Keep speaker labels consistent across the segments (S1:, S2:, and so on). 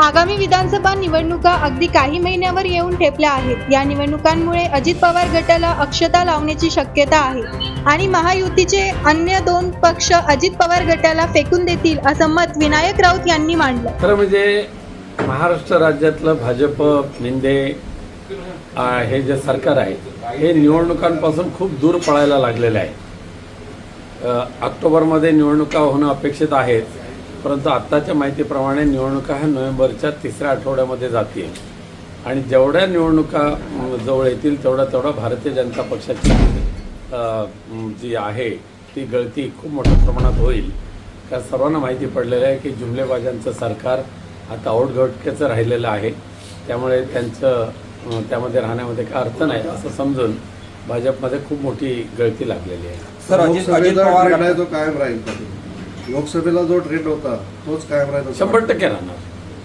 S1: आगामी विधानसभा निवडणुका अगदी काही महिन्यावर येऊन ठेपल्या आहेत. या निवडणुकांमुळे अजित पवार गटाला अक्षता लावण्याची शक्यता आहे. आणि महायुतीचे अन्य दोन पक्ष अजित पवार गटाला फेकून देतील असं मत विनायक राऊत यांनी मांडलं.
S2: खरं म्हणजे महाराष्ट्र राज्यातलं भाजप निंदे हे जे सरकार आहे हे निवडणुकांपासून खूप दूर पळायला लागलेलं आहे. ऑक्टोबरमध्ये निवडणुका होणं अपेक्षित आहेत. परंतु आत्ताच्या माहितीप्रमाणे निवडणुका ह्या नोव्हेंबरच्या तिसऱ्या आठवड्यामध्ये जातील आणि जेवढ्या निवडणुका जवळ येतील तेवढा तेवढा भारतीय जनता पक्षाची जी आहे ती गळती खूप मोठ्या प्रमाणात होईल. कारण सर्वांना माहिती पडलेलं आहे की जुमलेबाजांचं सरकार आता औटघटकेचं राहिलेलं आहे. त्यामुळे त्यांचं त्यामध्ये राहण्यामध्ये काय अर्थ नाही असं समजून भाजपमध्ये खूप मोठी गळती लागलेली आहे.
S3: सर अजित पवार
S4: कायम राहील? लोकसभेला जो ट्रेंड होता तोच कायम असं
S2: शंभर टक्के राहणार.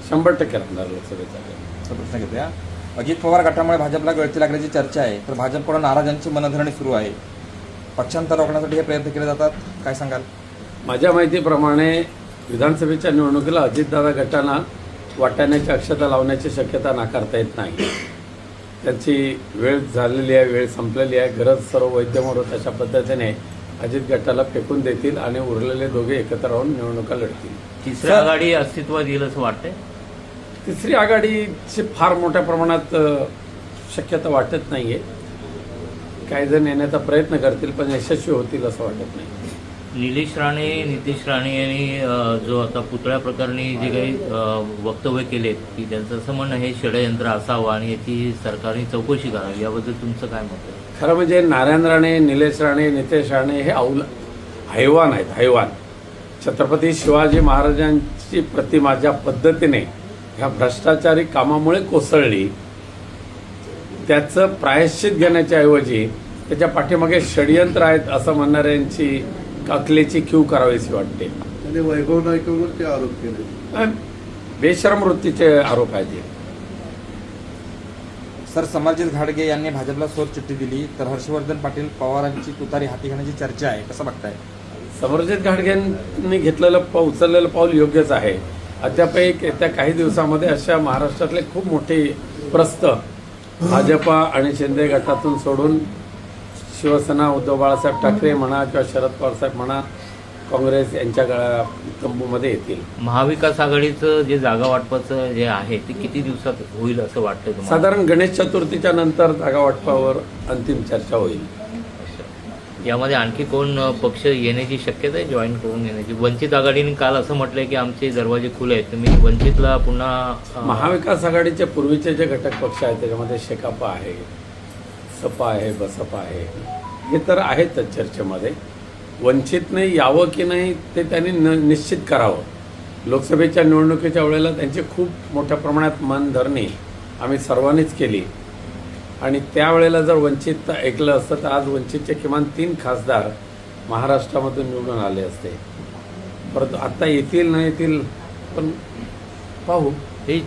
S2: शंभर टक्के राहणार लोकसभेचा.
S3: घेतोया अजित पवार गटामुळे भाजपला गळती लागल्याची चर्चा आहे तर भाजपकडून नाराजांची मनधरणी सुरू आहे. पक्षांतर रोखण्यासाठी हे प्रयत्न केले जातात. काय सांगाल?
S2: माझ्या माहितीप्रमाणे विधानसभेच्या निवडणुकीला अजितदादा गटांना वाटाण्याची अक्षता लावण्याची शक्यता नाकारता येत नाही. त्यांची वेळ झालेली आहे वेळ संपलेली आहे. गरज सर्व वैद्यमोर होत अशा पद्धतीने अजित गटाला फेकून देतील आणि उरलेले दोघे एकत्र राहून निवडणुका लढतील.
S5: तिसरी
S3: सर-
S5: आघाडी अस्तित्वात येईल असं वाटतंय?
S2: तिसरी आघाडीची फार मोठ्या प्रमाणात शक्यता वाटत नाही आहे काही जण येण्याचा प्रयत्न करतील पण यशस्वी होतील असं वाटत नाही.
S5: निलेश राणे नितेश राणे यांनी जो आता पुतळ्या प्रकरणी जे काही वक्तव्य केलेत की त्यांचं असं म्हणणं हे षडयंत्र असावं आणि याची सरकारने चौकशी करावी याबद्दल तुमचं काय मत आहे?
S2: खरं म्हणजे नारायण राणे निलेश राणे नितेश राणे हे औल हैवान आहेत हैवान. छत्रपती शिवाजी महाराजांची प्रतिमा ज्या पद्धतीने ह्या भ्रष्टाचारी कामामुळे कोसळली त्याचं प्रायश्चित घेण्याच्या ऐवजी त्याच्या पाठीमागे षडयंत्र आहेत असं म्हणणाऱ्यांची अकलेची क्यू करावीशी वाटते.
S4: वैभव नाईकवर ते आरोप केले.
S2: बेशरम वृत्तीचे आरोप आहेत.
S3: सर समरजित घाडगे यांनी भाजपला सोर चिठ्ठी दिली. तर हर्षवर्धन पाटील पवारांची तुतारी हाती घेण्याची चर्चा आहे. कसं बघताय?
S2: समरजित घाटग्यांनी घेतलेलं पा उचललेलं पाऊल योग्यच आहे. अद्याप एक येत्या काही दिवसामध्ये अशा महाराष्ट्रातले खूप मोठे प्रस्त भाजपा आणि शिंदे गटातून सोडून शिवसेना उद्धव बाळासाहेब ठाकरे म्हणा किंवा शरद पवारसाहेब म्हणा काँग्रेस यांच्या गळा तंबूमध्ये येतील.
S5: महाविकास आघाडीचं जे जागा वाटपाचं जे आहे ते किती दिवसात होईल असं तुम्हाला?
S2: साधारण गणेश चतुर्थीच्या नंतर जागा वाटपावर अंतिम चर्चा होईल.
S5: यामध्ये आणखी कोण पक्ष येण्याची शक्यता आहे? जॉईन करून येण्याची वंचित आघाडीने काल असं म्हटलंय की आमचे दरवाजे खुले आहेत तुम्ही वंचितला पुन्हा
S2: महाविकास आघाडीचे पूर्वीचे जे घटक पक्ष आहेत त्याच्यामध्ये शेकापा आहे सपा आहे बसपा आहे हे तर आहेतच चर्चेमध्ये. वंचित नाही यावं की नाही ते त्यांनी न निश्चित करावं. लोकसभेच्या निवडणुकीच्या वेळेला त्यांची खूप मोठ्या प्रमाणात मनधरणी आम्ही सर्वांनीच केली. आणि त्यावेळेला जर वंचित ऐकलं असतं तर आज वंचितचे किमान तीन खासदार महाराष्ट्रामधून निवडून आले असते. परंतु आत्ता येतील न येतील पण पाहू.
S5: हे